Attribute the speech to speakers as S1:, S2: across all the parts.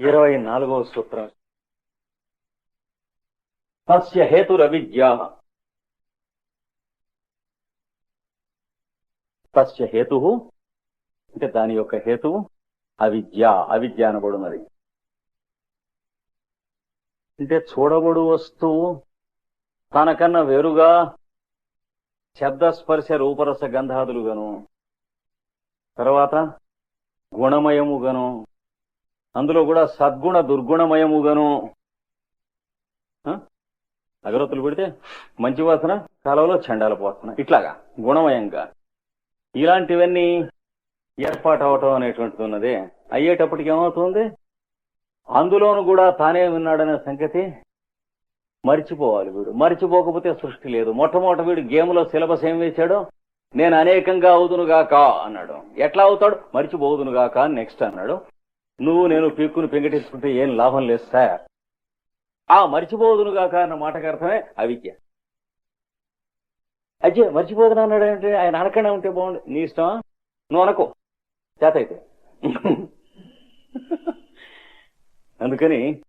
S1: ఇరవై నాలుగవ సూత్రం. తస్య హేతురవిద్య. తస్య హేతు అంటే దాని యొక్క హేతువు అవిద్య. అవిద్య అనబడున్నది. అంటే చూడబడు వస్తువు తనకన్నా వేరుగా శబ్దస్పర్శ రూపరస గంధాదులుగాను తర్వాత గుణమయముగాను అందులో కూడా సద్గుణ దుర్గుణమయముగాను అగరత్తులు పెడితే మంచి వాసన కాలంలో చండాల వాసన ఇట్లాగా గుణమయంగా. ఇలాంటివన్నీ ఏర్పాటు అవటం అనేటువంటిది ఉన్నది. అయ్యేటప్పటికి ఏమవుతుంది? అందులోను కూడా తానే విన్నాడనే సంగతి మరిచిపోవాలి వీడు. మరిచిపోకపోతే సృష్టి లేదు. మొట్టమొదటి వీడు గేమ్లో సిలబస్ ఏం వేశాడో? నేను అనేకంగా అవుదునుగాక అన్నాడు. ఎట్లా అవుతాడు? మరిచిపోదునుగాక అని నెక్స్ట్ అన్నాడు. నువ్వు నేను పీక్కుని పెంకటేసుకుంటే ఏం లాభం లేదు సార్. ఆ మర్చిపోదునుగాక అన్న మాటకు అర్థమే అవిద్య. అజ్జే మర్చిపోదును అన్నాడు అంటే ఆయన అనకుండా ఉంటే బాగుండు. నీ ఇష్టమా? నువ్వు అనుకో. చేత అయితే. అందుకని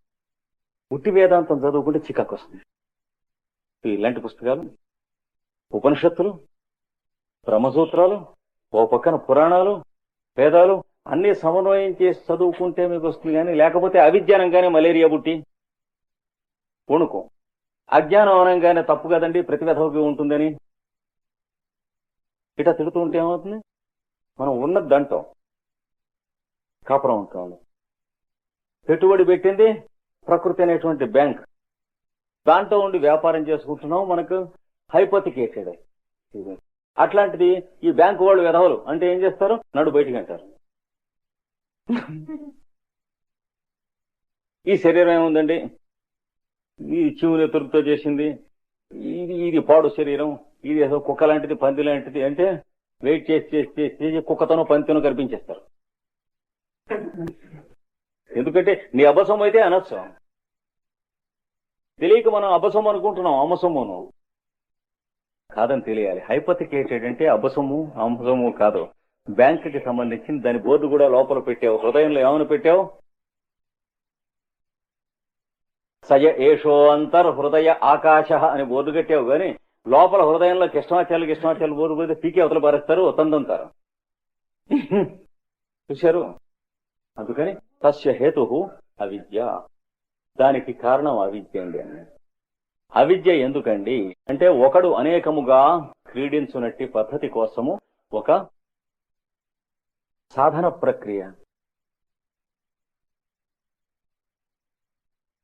S1: ఉట్టి వేదాంతం చదువుకుంటే చికాకు వస్తుంది. ఇలాంటి పుస్తకాలు ఉపనిషత్తులు బ్రహ్మసూత్రాలు ఓ పక్కన పురాణాలు వేదాలు అన్ని సమన్వయం చేసి చదువుకుంటే మీకు వస్తుంది కానీ లేకపోతే అవిజ్ఞానంగానే మలేరియా పుట్టి వణుకు. అజ్ఞానం అనగానే తప్పు కదండి ప్రతి ఉంటుందని. ఇట తిడుతూ ఉంటే ఏమవుతుంది? మనం ఉన్నది దంటాం కాపురం ఉంటాం పెట్టుబడి పెట్టింది ప్రకృతి అనేటువంటి బ్యాంక్. దాంట్లో ఉండి వ్యాపారం చేసుకుంటున్నాం మనకు హైపోతికేటెడ్. అట్లాంటిది ఈ బ్యాంకు వాళ్ళు వెధవలు అంటే ఏం చేస్తారు? నడు బయటికి అంటారు. ఈ శరీరం ఏముందండి? ఈ చెవుని ఎతురుతో చేసింది. ఇది ఇది పాడు శరీరం. ఇది ఏదో కుక్క లాంటిది పంది లాంటిది అంటే వెయిట్ చేసి చేసి చేసి చేసి కుక్కతోనో పంతిను కనిపించేస్తారు. ఎందుకంటే నీ అబసం అయితే అనొచ్చు తెలియక మనం అబసం అనుకుంటున్నాం అమసమును కాదని తెలియాలి. హైపతికేటెడ్ అంటే అబసము అమసము కాదు. బ్యాంక్కి సంబంధించిన దాని బోర్డు కూడా లోపల పెట్టావు. హృదయంలో ఏమని పెట్టావు? సయ ఏషో అంతర్ హృదయ ఆకాశ అని బోర్డు కట్టావు కానీ లోపల హృదయంలో కృష్ణాచార్యులు కృష్ణాచార్యులు బోర్డు పెడితే పీకే అవతల పారేస్తారు తందంతారు చూశారు? అందుకని తస్య హేతు అవిద్య. దానికి కారణం అవిద్య అండి అవిద్య ఎందుకండి? అంటే ఒకడు అనేకముగా క్రీడించునట్టి పద్ధతి కోసము ఒక సాధన ప్రక్రియ.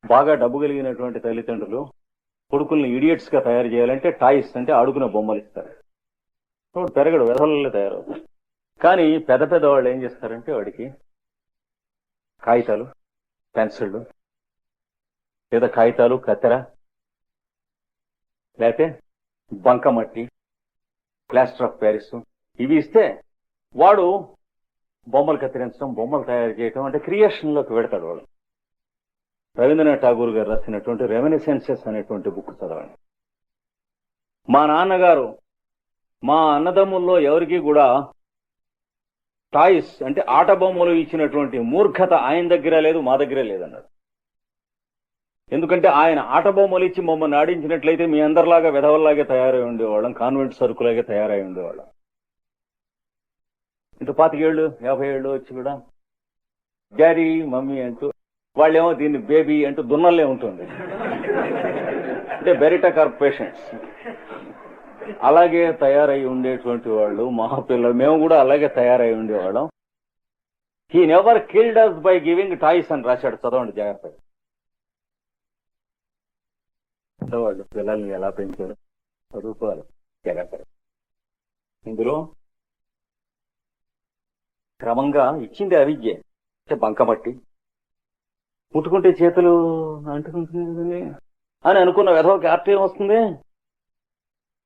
S1: బాగా డబ్బు కలిగినటువంటి తల్లిదండ్రులు కొడుకుల్ని ఇడియట్స్గా తయారు చేయాలంటే టాయిస్ అంటే అడుగున బొమ్మలు ఇస్తారు. వాడు పెరగడు వెధవలలో తయారవుతాడు. కానీ పెద్ద పెద్ద వాళ్ళు ఏం చేస్తారంటే వాడికి కాగితాలు పెన్సిళ్ళు లేదా కాగితాలు కత్తెర లేకపోతే బంకమట్టి ప్లాస్టర్ ఆఫ్ ప్యారిస్ ఇవి ఇస్తే వాడు బొమ్మలు కత్తిరించడం బొమ్మలు తయారు చేయడం అంటే క్రియేషన్లోకి పెడతాడు రవీంద్రనాథ్ ఠాగూర్ గారు రాసినటువంటి రెమినిసెన్సెస్ అనేటువంటి బుక్ చదవండి. మా నాన్నగారు మా అన్నదమ్ముల్లో ఎవరికి కూడా టాయిస్ అంటే ఆట బొమ్మలు ఇచ్చినటువంటి మూర్ఖత ఆయన దగ్గర లేదు మా దగ్గర లేదన్నాడు ఎందుకంటే ఆయన ఆట బొమ్మలు ఇచ్చి మమ్మల్ని ఆడించినట్లయితే మీ అందరిలాగా విధవల్లాగే తయారై ఉండేవాళ్ళం కాన్వెంట్ సరుకులాగే తయారై ఉండేవాళ్ళం. ఇంత పాతికేళ్ళు యాభై ఏళ్ళు వచ్చి కూడా డాడీ మమ్మీ అంటూ వాళ్ళేమో దీన్ని బేబీ అంటూ దున్నలే ఉంటుంది అంటే బెరిటా పేషెంట్స్. అలాగే తయారై ఉండేటువంటి వాళ్ళు మా పిల్లలు మేము కూడా అలాగే తయారై ఉండేవాళ్ళం. He never killed us by giving toys అని రాశాడు చదవండి జాగ్రత్తగా. వాళ్ళు పిల్లల్ని ఎలా పెంచారు? చదువుకోవాలి జాగ్రత్తగా. ఇందులో క్రమంగా ఇచ్చింది అవిద్య. అంటే బంకమట్టి. ముట్టుకుంటే చేతులు అంటుకుంటుంది అని అనుకున్న వెధవకి ఆర్ట్ వస్తుంది.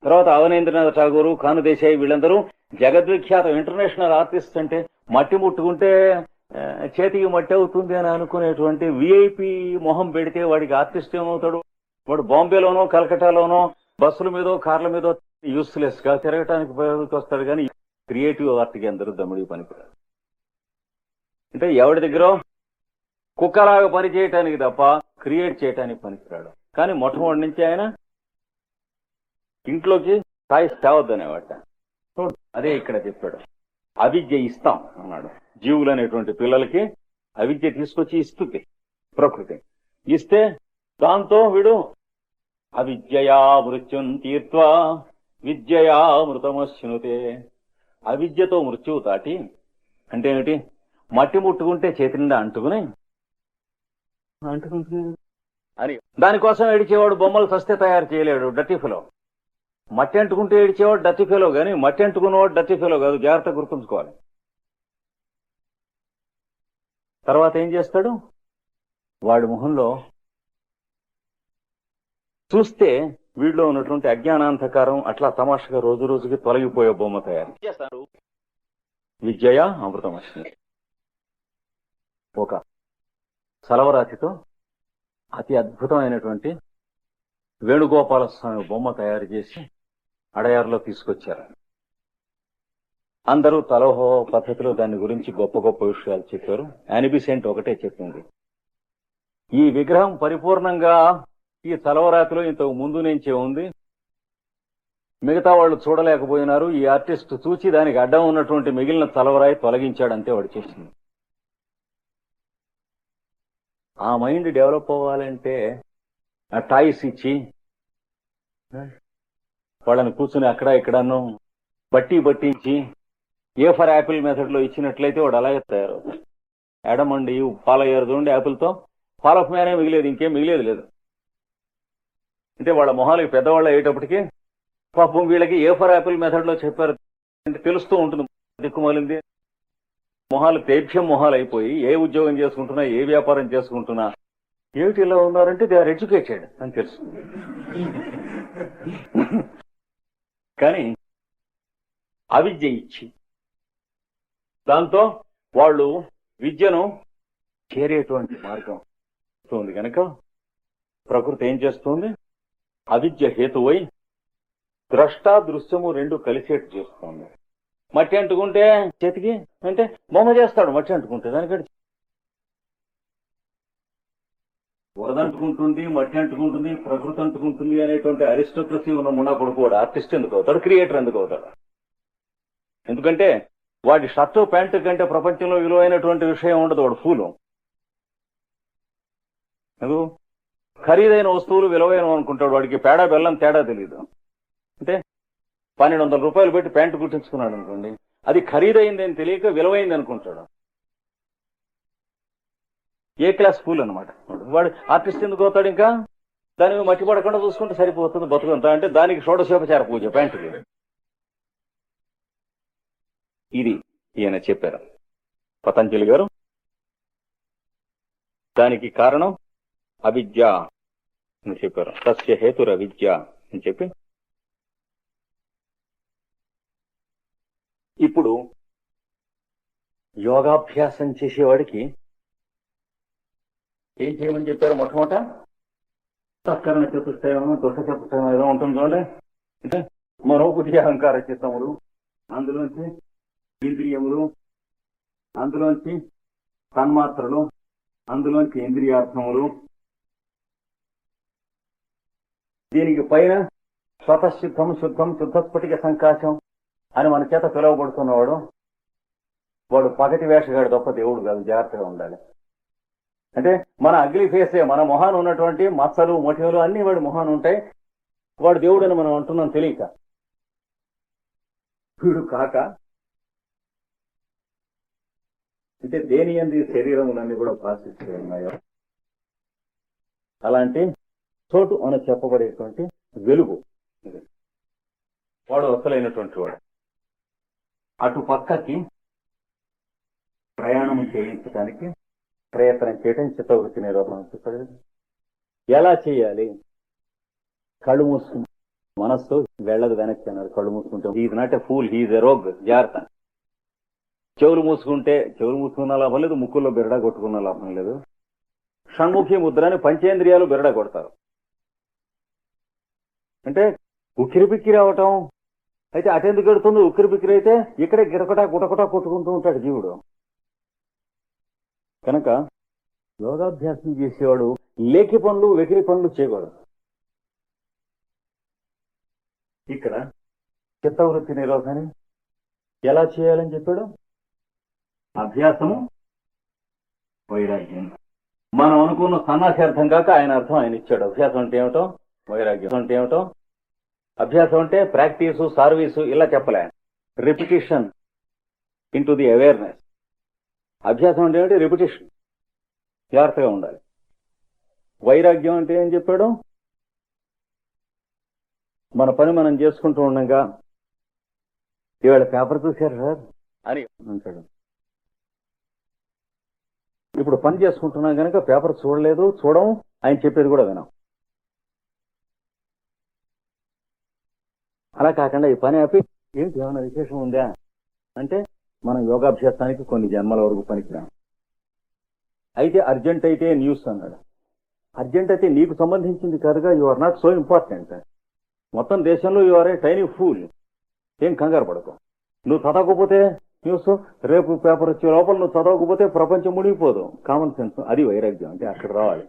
S1: తర్వాత అవనేంద్రనాథ్ ఠాగూరు కాను దేశాయి వీళ్ళందరూ జగద్విఖ్యాత ఇంటర్నేషనల్ ఆర్టిస్ట్ అంటే మట్టి ముట్టుకుంటే చేతికి మట్టి అవుతుంది అని అనుకునేటువంటి విఐపి మొహం పెడితే వాడికి ఆర్టిస్ట్ ఏమవుతాడు? వాడు బాంబేలోనో కలకటాలోనో బస్సుల మీదో కార్ల మీదో యూస్లెస్గా తిరగటానికి ఉపయోగకి వస్తాడు. కానీ క్రియేటివ్ ఆర్ట్కి అందరూ దమ్ముడి పనికిరారు. అంటే ఎవడి దగ్గర? కుక్కలాగా పని చేయటానికి తప్ప క్రియేట్ చేయటానికి పనికిరాడు. కానీ మొట్టమొదటి నుంచి ఆయన ఇంట్లోకి తాయి తేవద్దనేవాట. చూడు, అదే ఇక్కడ చెప్పాడు. అవిద్య ఇస్తాం అన్నాడు. జీవులు అనేటువంటి పిల్లలకి అవిద్య తీసుకొచ్చి ఇస్తుంది ప్రకృతి. ఇస్తే దాంతో వీడు అవిద్యయా మృత్యుం తీర్త్వా విద్యయా మృతమశ్నుతే. అవిద్యతో మృత్యువు దాటి అంటే ఏమిటి? మట్టి ముట్టుకుంటే చేతి నిండా అంటుకుని? అని. దానికోసం ఏడిచేవాడు బొమ్మలు సస్తే తయారు చేయలేడు డట్టి ఫెలో మట్టి అంటుకుంటే ఏడిచేవాడు డట్టి ఫెలో కానీ మట్టి అంటుకున్నవాడు డట్టి ఫెలో కాదు జాగ్రత్త గుర్తుంచుకోవాలి. తర్వాత ఏం చేస్తాడు? వాడి మొహంలో చూస్తే వీడిలో ఉన్నటువంటి అజ్ఞానాంధకారం అట్లా తమాషగా రోజు రోజుకి తొలగిపోయే బొమ్మ తయారు. చేస్తారు? విద్యయ అమృతమశ్ని? ఒక సలవరాతితో అతి అద్భుతమైనటువంటి వేణుగోపాల స్వామి బొమ్మ తయారు చేసి అడయారులో తీసుకొచ్చారు. అందరూ తలోహో పద్ధతిలో దాని గురించి గొప్ప గొప్ప విషయాలు చెప్పారు. యానిబిసెంట్ ఒకటే చెప్పింది. ఈ విగ్రహం పరిపూర్ణంగా ఈ తలవరాతిలో ఇంతకు ముందు నుంచే ఉంది. మిగతా వాళ్ళు చూడలేకపోయినారు. ఈ ఆర్టిస్ట్ చూచి దానికి అడ్డం ఉన్నటువంటి మిగిలిన తలవరాయి తొలగించాడంతే వాడు చేసింది. ఆ మైండ్ డెవలప్ అవ్వాలంటే ఆ టాయిస్ ఇచ్చి వాళ్ళని కూర్చుని అక్కడ ఇక్కడను బట్టి బట్టించి ఏ ఫర్ యాపిల్ మెథడ్లో ఇచ్చినట్లయితే వాడు అలాగే తయారవుతాడు ఎడమండి పాల చూడండి యాపిల్తో. పాల ఆఫ్ మ్యానే మిగిలేదు ఇంకేం మిగిలేదు లేదు. అంటే వాళ్ళ మొహాలకి పెద్దవాళ్ళు అయ్యేటప్పటికి పాపం వీళ్ళకి ఏ ఫర్ యాపిల్ మెథడ్లో చెప్పారు అంటే తెలుస్తూ ఉంటుంది. దిక్కుమాలింది మొహాలు తేభ్యం మొహాలు అయిపోయి ఏ ఉద్యోగం చేసుకుంటున్నా ఏ వ్యాపారం చేసుకుంటున్నా ఏమిటి ఇలా ఉన్నారంటే దే ఆర్ ఎడ్యుకేటెడ్ అని తెలుసు. కానీ అవిద్య ఇచ్చి దాంతో వాళ్ళు విద్యను చేరేటువంటి మార్గం ఉంది కనుక ప్రకృతి ఏం చేస్తుంది? అవిద్య హేతువై ద్రష్టా దృశ్యము రెండు కలిసేట్టు చేస్తుంది. మట్టి అంటుకుంటే చేతికి అంటే బొమ్మ చేస్తాడు మట్టి అంటుకుంటే దానికంటే వరద అంటుకుంటుంది మట్టి అంటుకుంటుంది ప్రకృతి అంటుకుంటుంది అనేటువంటి అరిస్టోక్రసీ ఉన్న మున్నా కూడా ఆర్టిస్ట్ ఎందుకు అవుతాడు క్రియేటర్ ఎందుకు అవుతాడు? ఎందుకంటే వాడి షర్టు ప్యాంటు కంటే ప్రపంచంలో విలువైనటువంటి విషయం ఉండదు వాడు ఫూలు. ఖరీదైన వస్తువులు విలువైన అనుకుంటాడు వాడికి పేడ బెల్లం తేడా తెలియదు అంటే పన్నెండు వందల రూపాయలు పెట్టి ప్యాంటు కుట్టించుకున్నాడు అనుకోండి. అది ఖరీదైంది అని తెలియక విలువైంది అనుకుంటాడు. ఏ క్లాస్ స్కూల్ అనమాట వాడు ఆర్టిస్ట్ ఎందుకు అవుతాడు ఇంకా? దాని మట్టి పడకుండా చూసుకుంటే సరిపోతుంది బతుకంతా అంటే దానికి షోడశోపచార పూజ ప్యాంటుకి. ఇది ఈయన చెప్పారు. పతంజలి గారు. దానికి కారణం అవిద్య అని చెప్పారు. సస్య హేతుర విద్య అని చెప్పి ఇప్పుడు యోగాభ్యాసం చేసేవాడికి ఏం చేయమని చెప్పారు మొట్టమొదట? సత్కరణ చతుష్టయం దోష చతుష్టయం ఏదో ఉంటుంది చూడండి. మరొకటి అహంకార చిత్తములు అందులోంచి ఇంద్రియములు అందులోంచి తన్మాత్రలు అందులోంచి ఇంద్రియార్థములు దీనికి పైన స్వతశుద్ధం శుద్ధం శుద్ధస్ఫటిక సంకాశం అని మన చేత పిలువబడుతున్నవాడు వాడు పగటి వేషగాడు తప్ప దేవుడు కాదు జాగ్రత్తగా ఉండాలి. అంటే మన అగ్లి ఫేసే మన మొహాన్ ఉన్నటువంటి మచ్చలు మొటిమలు అన్ని వాడి మొహాన్ ఉంటాయి. వాడు దేవుడు అని మనం అంటున్నాం తెలియక. వీడు కాక అంటే దేని అంది శరీరములన్నీ కూడా భాషిస్తూ ఉన్నాయో అలాంటి చోటు అని చెప్పబడేటువంటి వెలుగు. వాడు అసలైనటువంటి వాడు. అటు పక్కకి ప్రయాణం చేయించడానికి ప్రయత్నం చేయడం చిత్తవృత్తి నిరోధం అని ఎలా చేయాలి? కళ్ళు మూసుకుంటే మనస్సు వెళ్ళదు వెనక్కి అన్నారు. కళ్ళు మూసుకుంటే is not a fool he's a rogue జాగ్రత్త. చెవులు మూసుకుంటే చెవులు మూసుకున్న లాభం లేదు ముక్కుల్లో బిరడా కొట్టుకున్న లాభం లేదు. షణ్ముఖి ముద్రని పంచేంద్రియాలు బిరడా కొడతారు. అంటే ఉక్కిరిబిక్కిరి అవటం అయితే అటెందుకు ఎడుతుంది? ఉక్కిరి బిక్కిరి అయితే ఇక్కడే గిరకటా గుటకుటా కొట్టుకుంటూ ఉంటాడు జీవుడు. కనుక యోగాభ్యాసం చేసేవాడు లేఖి పనులు వెకిరి పనులు చేయకూడదు. ఇక్కడ చిత్తవృత్తి నిరోధాన్ని ఎలా చేయాలని చెప్పాడు? అభ్యాసము వైరాగ్యం. మనం అనుకున్న సన్నాసి అర్థం కాక ఆయన అర్థం ఆయన ఇచ్చాడు. అభ్యాసం అంటే ఏమిటో? వైరాగ్యం. అంటే ఏమిటో? అభ్యాసం అంటే ప్రాక్టీస్ సర్వీసు ఇలా చెప్పలే. రిపిటేషన్ ఇన్ ది అవేర్నెస్ అభ్యాసం అంటే ఏంటి రిపిటేషన్ జాగ్రత్తగా ఉండాలి. వైరాగ్యం అంటే ఏం చెప్పాడు? మన పని మనం చేసుకుంటూ ఉండగా ఇవాళ పేపర్ చూశారు సార్ అని అంటాడు. ఇప్పుడు పని చేసుకుంటున్నాం కనుక పేపర్ చూడలేదు చూడం ఆయన చెప్పేది కూడా వినాం. అలా కాకుండా ఈ పని ఆపి ఏంటి? ఏమైనా విశేషం ఉందా? అంటే మనం యోగాభ్యాసానికి కొన్ని జన్మల వరకు పనికిరాం. అయితే అర్జెంట్ అయితే న్యూస్ అన్నాడు. అర్జెంట్ అయితే నీకు సంబంధించింది కాదుగా you are not so important మొత్తం దేశంలో you are a tiny fool ఏం కంగారు పడకు. నువ్వు చదవకపోతే న్యూస్ రేపు పేపర్ వచ్చే లోపల నువ్వు చదవకపోతే ప్రపంచం మునిగిపోదు. కామన్ సెన్స్ అది వైరాగ్యం అంటే అక్కడ రావాలి.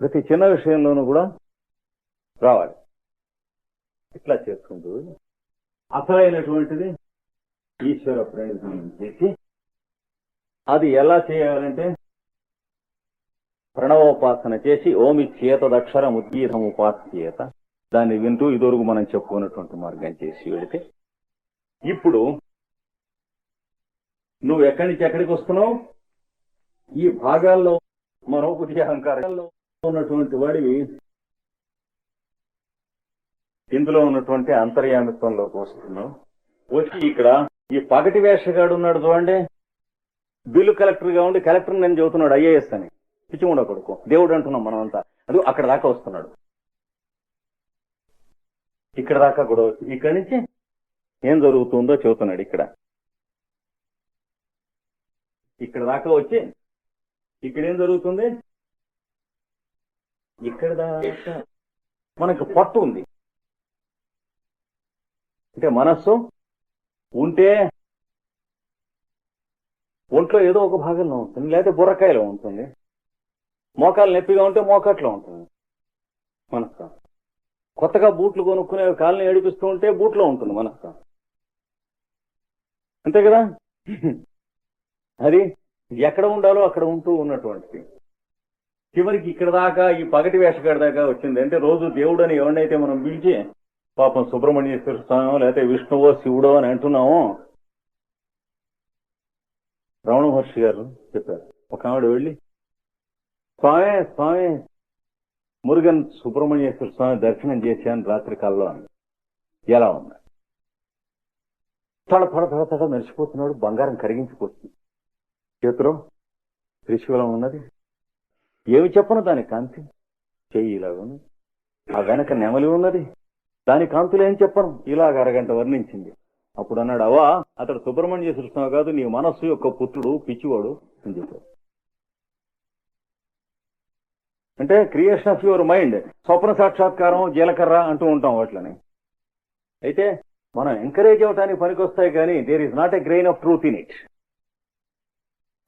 S1: ప్రతి చిన్న విషయంలోనూ కూడా రావాలి. ఇట్లా చేసుకుంటూ అసలైనటువంటిది ఈశ్వర ప్రయోజనం చేసి అది ఎలా చేయాలంటే ప్రణవోపాసన చేసి ఓమి చేతదక్షరం ఉద్గీతం ఉపాస్యేత దాన్ని వింటూ ఇదివరకు మనం చెప్పుకున్నటువంటి మార్గం చేసి వెళితే ఇప్పుడు నువ్వు ఎక్కడి నుంచి ఎక్కడికి వస్తున్నావు? ఈ భాగాల్లో మనోపుటి అహంకారంలో ఉన్నటువంటి వాడివి ఇందులో ఉన్నటువంటి అంతర్యామిత్వంలోకి వస్తున్నావు వచ్చి ఇక్కడ ఈ పగటి వేషగాడు ఉన్నాడు చూడండి. బిల్లు కలెక్టర్గా ఉండి కలెక్టర్ నేను చెబుతున్నాడు ఐఏఎస్ అని. పిచ్చి కొడుకు. దేవుడు అంటున్నాం మనం అంతా అది అక్కడ దాకా వస్తున్నాడు. ఇక్కడ దాకా కూడా ఇక్కడ ఇక్కడి నుంచి ఏం జరుగుతుందో చెబుతున్నాడు ఇక్కడ. ఇక్కడ దాకా వచ్చి ఇక్కడ ఏం జరుగుతుంది? ఇక్కడ దాకా మనకు పట్టు ఉంది. అంటే మనస్సు ఉంటే ఒంట్లో ఏదో ఒక భాగంలో ఉంటుంది లేదా బుర్రకాయలో ఉంటుంది. మోకాలు నొప్పిగా ఉంటే మోకట్లో ఉంటుంది మనస్సు. కొత్తగా బూట్లు కొనుక్కునే కాళ్ళని ఏడిపిస్తూ ఉంటే బూట్లో ఉంటుంది మనస్సు. అంతే కదా? అది ఎక్కడ ఉండాలో అక్కడ ఉంటూ ఉన్నటువంటిది. చివరికి ఇక్కడ దాకా ఈ పగటి వేషగాడి దాకా వచ్చింది. అంటే రోజు దేవుడు అని ఎవరినైతే మనం పిలిచి పాపం సుబ్రహ్మణ్యేశ్వర స్వామి లేకపోతే విష్ణువో శివుడో అని అంటున్నాము. రమణ మహర్షి గారు చెప్పారు. ఒక ఆవిడ వెళ్ళి స్వామి స్వామి మురుగన్ సుబ్రహ్మణ్యేశ్వర స్వామి దర్శనం చేశాను రాత్రి కాలంలో అని. ఎలా ఉంది? తడ పడ తడ తడ మెరిసిపోతున్నాడు బంగారం కరిగించిపోతుంది చేతిలో త్రిశూలం ఉన్నది. ఏమి చెప్పను దాని కాంతి? చెయ్యి ఇలాగ ఉంది. ఆ వెనక నెమలి ఉన్నది. దాని కాంతులేం చెప్పను? ఇలాగ అరగంట వర్ణించింది. అప్పుడు అన్నాడు అవా అతడు సుబ్రహ్మణ్య చూస్తున్నావు కాదు నీ మనస్సు యొక్క పుత్రుడు పిచ్చివాడు అని చెప్పాడు. అంటే క్రియేషన్ ఆఫ్ యువర్ మైండ్ స్వప్న సాక్షాత్కారం జీలకర్ర అంటూ ఉంటాం వాటిని అయితే మనం ఎంకరేజ్ అవటానికి పనికొస్తాయి కానీ there is not a grain of truth in it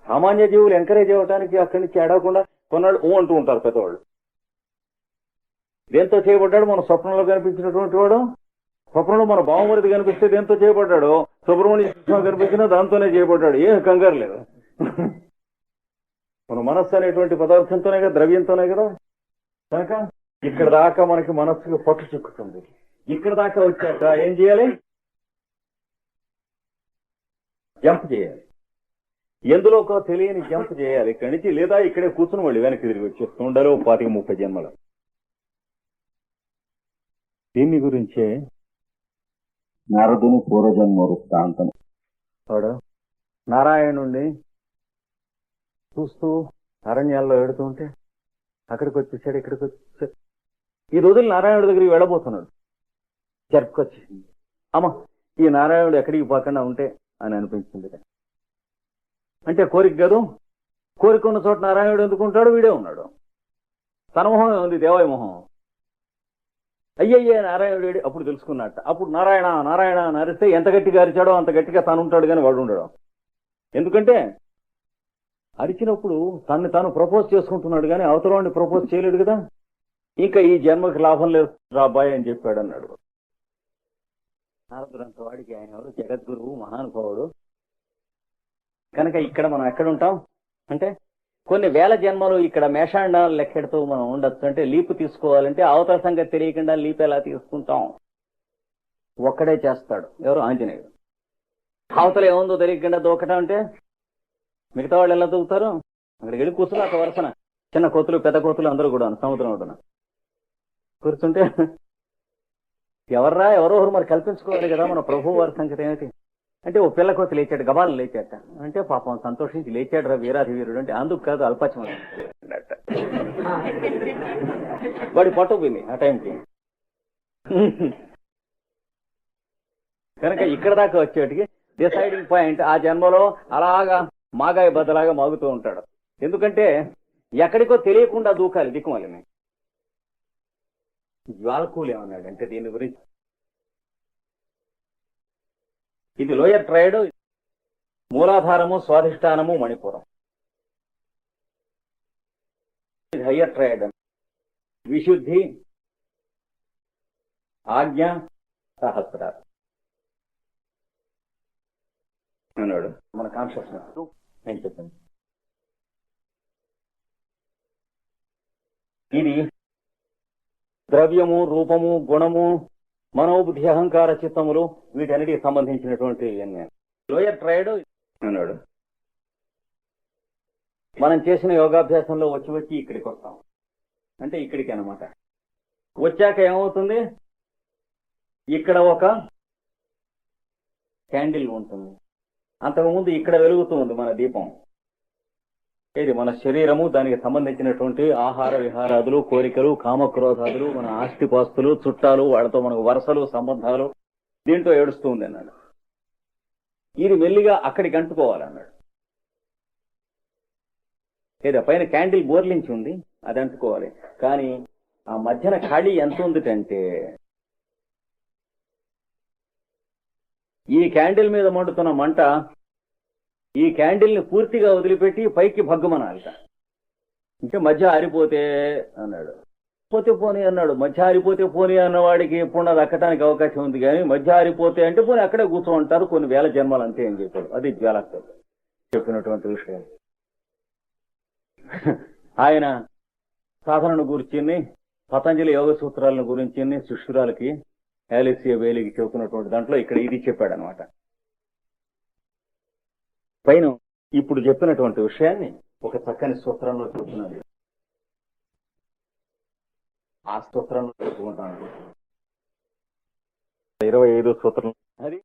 S1: సామాన్య జీవులు ఎంకరేజ్ అవ్వటానికి అక్కడి నుంచి ఏడవకుండా కొన్నాళ్ళు ఊ అంటూ ఉంటారు పెద్దవాళ్ళు. దేంతో చేయబడ్డాడు? మన స్వప్నంలో కనిపించినటువంటి వాడు. స్వప్నంలో మన బావమరిది కనిపిస్తే దేంతో చేయబడ్డాడు? సుబ్రహ్మణ్య స్వామి కనిపించినా దాంతోనే చేయబడ్డాడు. ఏం కంగారు లేదు. మన మనస్సు అనేటువంటి పదార్థంతోనే కదా ద్రవ్యంతోనే కదా? కనుక ఇక్కడ దాకా మనకి మనస్సుకి పట్టు చిక్కుతుంది. ఇక్కడ దాకా వచ్చాక ఏం చేయాలి? జంప్ చేయాలి. ఎందులోకో తెలియని జంప్ చేయాలి. ఇక్కడి నుంచి లేదా ఇక్కడే కూర్చుని మళ్ళీ వెనక్కి తిరిగి వచ్చేస్తూ ఉండాలి పాతిక ముప్పై జన్మలు. దీని గురించే? నారదుని పూర్వజన్మ వృత్తాంతం వాడు నారాయణుణ్ణి చూస్తూ అరణ్యాల్లో వెడుతూ ఉంటే అక్కడికి వచ్చేసాడు ఇక్కడికి వచ్చేసాడు ఈ రోజులు నారాయణుడి దగ్గరికి వెళ్ళబోతున్నాడు. జరుపుకొచ్చేసింది అమ్మ ఈ నారాయణుడు ఎక్కడికి పోకుండా ఉంటే అని అనిపించింది అంటే కోరిక కాదు కోరిక ఉన్న చోట నారాయణుడు ఎందుకుంటాడు వీడే ఉన్నాడు. తన మొహం ఉంది దేవాయ మొహం. అయ్యయ్యే నారాయణుడు అప్పుడు తెలుసుకున్నట్ట. అప్పుడు నారాయణ నారాయణ అని అరిస్తే ఎంత గట్టిగా అరిచాడో అంత గట్టిగా తాను ఉంటాడు కానీ వాడు ఉండడు. ఎందుకంటే అరిచినప్పుడు తన్ని తాను ప్రపోజ్ చేసుకుంటున్నాడు కానీ అవతల వాడిని ప్రపోజ్ చేయలేడు కదా. ఇంకా ఈ జన్మకి లాభం లేదు. రాబాయ్ అని చెప్పాడు అన్నాడు నారదుడంత వాడికి ఆయన ఎవరు? జగద్గురువు మహానుభావుడు. కనుక ఇక్కడ మనం ఎక్కడ ఉంటాం? అంటే కొన్ని వేల జన్మలు ఇక్కడ మేషాండాలు లెక్కెడుతూ మనం ఉండొచ్చు. అంటే లీపు తీసుకోవాలంటే అవతల సంగతి తెలియకుండా లీపు ఎలా తీసుకుంటాం? ఒక్కడే చేస్తాడు. ఎవరు? ఆంజనేయుడు. అవతల ఏముందో తెలియకుండా దూకటం అంటే మిగతా వాళ్ళు ఎలా దూకుతారు? అక్కడికి వెళ్ళి కూర్చుని ఒక వరుసన. చిన్న కోతులు పెద్ద కోతులు అందరూ కూడా సముద్రం ఒడ్డున. కూర్చుంటే ఎవర్రా? ఎవరో మరి కల్పించుకోవాలి కదా మన ప్రభు వారి సంగతి ఏమిటి? అంటే ఓ పిల్ల కోతి లేచాడు గబాలు లేచాట అంటే పాపం సంతోషించి లేచాడు రా వీరాధి వీరుడు అంటే అందుకు కాదు అల్పచమని వాడి. పట్టు పోయింది ఆ టైంకి. కనుక ఇక్కడ దాకా వచ్చేటికి డిసైడింగ్ పాయింట్ ఆ జన్మలో అలాగా మాగాయ బద్దలాగా మాగుతూ ఉంటాడు. ఎందుకంటే ఎక్కడికో తెలియకుండా దూకాలి దిక్కుమాలి జ్వాలకూలు ఏమన్నాడు అంటే దీని గురించి ఇది లోయర్ ట్రైడ్ మూలాధారము స్వాధిష్టానము మణిపురం. ఇది హయ్యర్ ట్రైడ్ విశుద్ధి ఆజ్ఞ సహస్రాలు. అన్నాడు. మన కాన్షియస్నెస్ నేను చెప్పింది ఇది ద్రవ్యము రూపము గుణము మనోబుద్ధి అహంకార చిత్తములు వీటన్నిటికి సంబంధించినటువంటి లోయర్ ట్రైడ్. అన్నాడు. మనం చేసిన యోగాభ్యాసంలో వచ్చి వచ్చి ఇక్కడికి వస్తాం. అంటే ఇక్కడికి అన్నమాట. వచ్చాక ఏమవుతుంది? ఇక్కడ ఒక క్యాండిల్ ఉంటుంది. అంతకుముందు ఇక్కడ వెలుగుతూ ఉంది మన దీపం. ఇది మన శరీరము దానికి సంబంధించినటువంటి ఆహార విహారాదులు కోరికలు కామక్రోధాదులు మన ఆస్తిపాస్తులు చుట్టాలు వాళ్ళతో మనకు వరుసలు సంబంధాలు. దీంట్లో ఏడుస్తూ ఉంది అన్నాడు. ఇది మెల్లిగా అక్కడికి అంటుకోవాలన్నాడు. ఏదో పైన క్యాండిల్ బోర్లించి ఉంది అది అంటుకోవాలి. కానీ ఆ మధ్యన ఖాళీ ఎంత ఉందిటంటే ఈ క్యాండిల్ మీద మండుతున్న మంట ఈ క్యాండిల్ని పూర్తిగా వదిలిపెట్టి పైకి భగ్గుమనాలట. ఇంకా మధ్య ఆరిపోతే అన్నాడు. పోతే పోనీ అన్నాడు. మధ్య ఆరిపోతే పోనీ అన్నవాడికి ఎప్పుడు దక్కడానికి అవకాశం ఉంది కానీ మధ్య ఆరిపోతే అంటే పోనీ అక్కడే కూర్చోంటారు కొన్ని వేల జన్మలు అంతే అని చెప్పాడు. అది జ్వాలక్త చెప్పినటువంటి విషయం. ఆయన సాధనను గురించి పతంజలి యోగ సూత్రాలను గురించి శిష్యురాలకి యాలిసియా వేలికి చెబుతున్నటువంటి దాంట్లో ఇక్కడ ఇది చెప్పాడు అనమాట పైన ఇప్పుడు చెప్పినటువంటి విషయాన్ని ఒక చక్కని సూత్రంలో చెబుతున్నాడు ఆ సూత్రంలో చెప్పుకుంటాను. ఇరవై ఐదు సూత్రం అది